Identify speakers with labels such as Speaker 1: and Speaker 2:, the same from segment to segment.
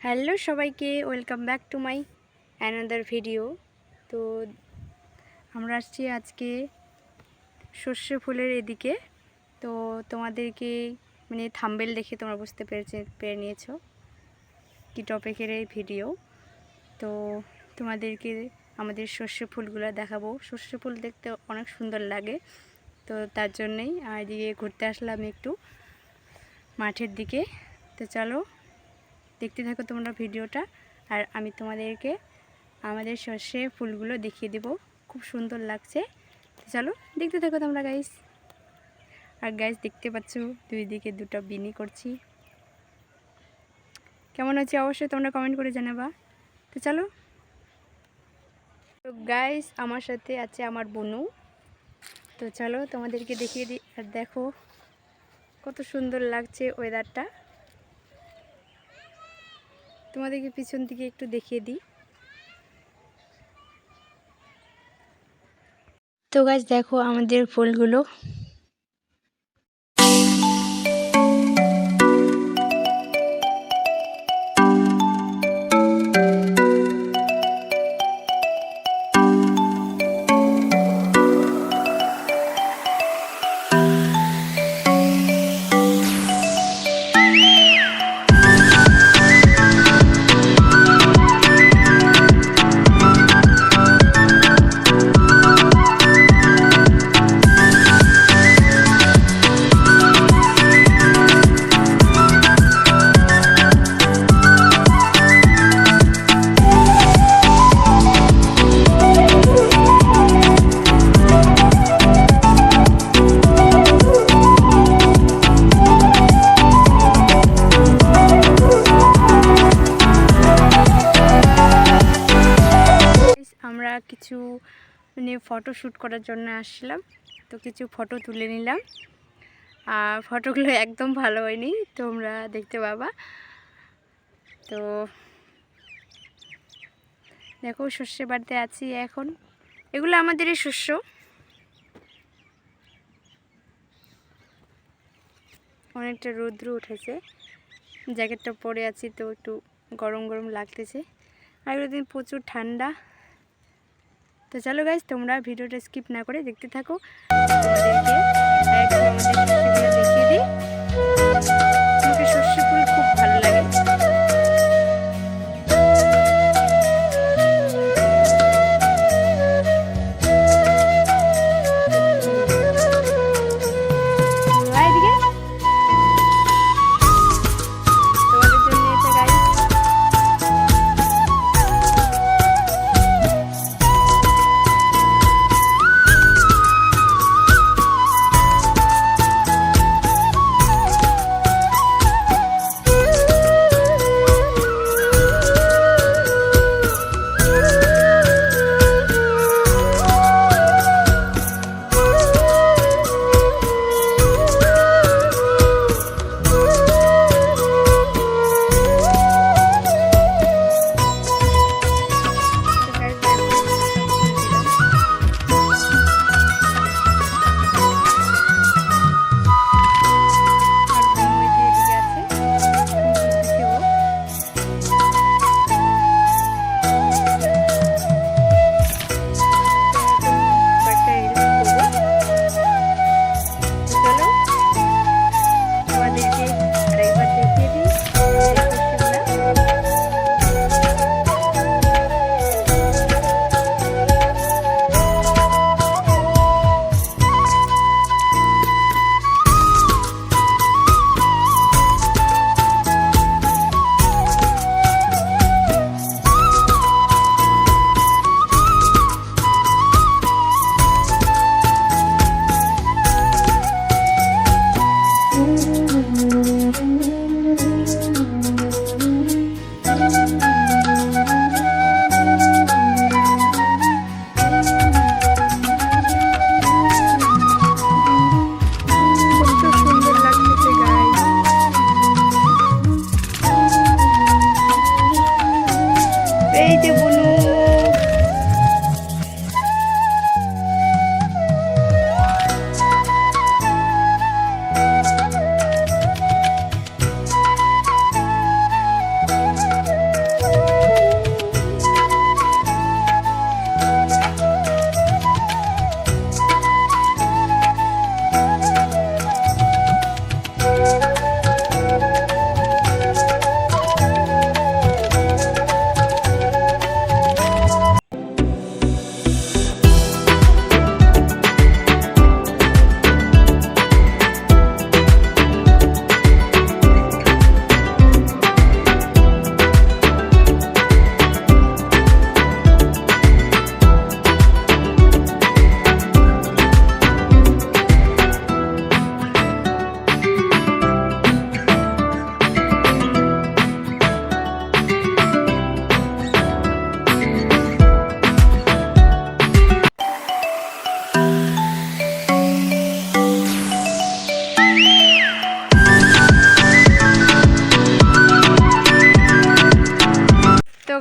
Speaker 1: Hello সবাইকে, welcome back to my another video. তো আমরা আসছি আজকে সর্ষে ফুলের এদিকে। তো তোমাদেরকে মানে থাম্বেল দেখে তোমরা বুঝতে পেরেছে, পেরে নিয়েছো কি টপিকের এই ভিডিও। তো তোমাদেরকে আমাদের সর্ষে ফুলগুলো দেখাবো। সর্ষে ফুল দেখতে অনেক সুন্দর লাগে। তো তার জন্যেই আর এদিকে ঘুরতে আসলাম একটু মাঠের দিকে। তো চলো দেখতে থাকো তোমরা ভিডিওটা। আর আমি তোমাদেরকে আমাদের সর্ষে ফুলগুলো দেখিয়ে দেব। খুব সুন্দর লাগছে। চলো দেখতে থাকো তোমরা গাইস আর গাইস দেখতে পাচ্ছ, দুই দিকে দুটো বিনি করছি। কেমন হচ্ছে? অবশ্যই তোমরা কমেন্ট করে জানাবা। তো চলো। তো গাইস আমার সাথে আছে আমার বোনু। তো চলো তোমাদেরকে দেখিয়ে দিই আর দেখো, কত সুন্দর লাগছে ওয়েদারটা তোমাদেরকে পিছন দিকে একটু দেখিয়ে দিই। তো গাছ দেখো আমাদের ফুলগুলো। মানে ফটো শ্যুট করার জন্য আসছিলাম। তো কিছু ফটো তুলে নিলাম। আর ফটোগুলো একদম ভালো হয়নি, তোমরা দেখতে পাবা। তো দেখো শস্যে বাড়িতে আছি এখন। এগুলো আমাদেরই শস্য। অনেকটা রৌদ্র উঠেছে। জ্যাকেটটা পরে আছি তো একটু গরম গরম লাগতেছে। আর দিন প্রচুর ঠান্ডা। তো চলো গাইজ তোমরা ভিডিওটা স্কিপ না করে দেখতে থাকো। দেখিয়ে দিই।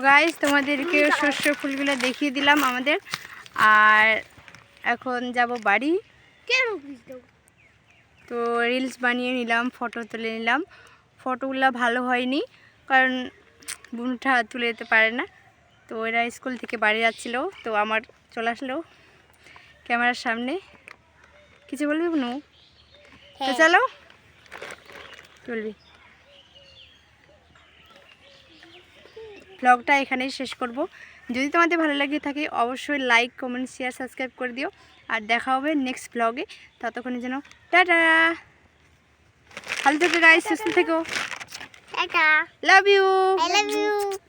Speaker 1: গাইস তোমাদেরকে শস্য ফুলগুলো দেখিয়ে দিলাম আমাদের। আর এখন যাব বাড়ি।
Speaker 2: কেন
Speaker 1: তো রিলস বানিয়ে নিলাম ফটো তুলে নিলাম। ফটোগুলো ভালো হয়নি কারণ বুনুটা তুলে যেতে পারে না। তো এরা স্কুল থেকে বাড়ি যাচ্ছিল তো আমার চলে আসলো ক্যামেরার সামনে। কিছু বলবি বুনু? তো
Speaker 2: হ্যাঁ।
Speaker 1: চলো। কি ব্লগটা এখানেই শেষ করব। যদি তোমাদের ভালো লাগে থাকে অবশ্যই লাইক কমেন্ট শেয়ার সাবস্ক্রাইব করে দিও। আর দেখা হবে নেক্সট ব্লগে ততক্ষণে যেন টাটা! ভালো থেকো গাইস সুস্থ থেকো।
Speaker 2: Tata.
Speaker 1: Love you
Speaker 2: I love you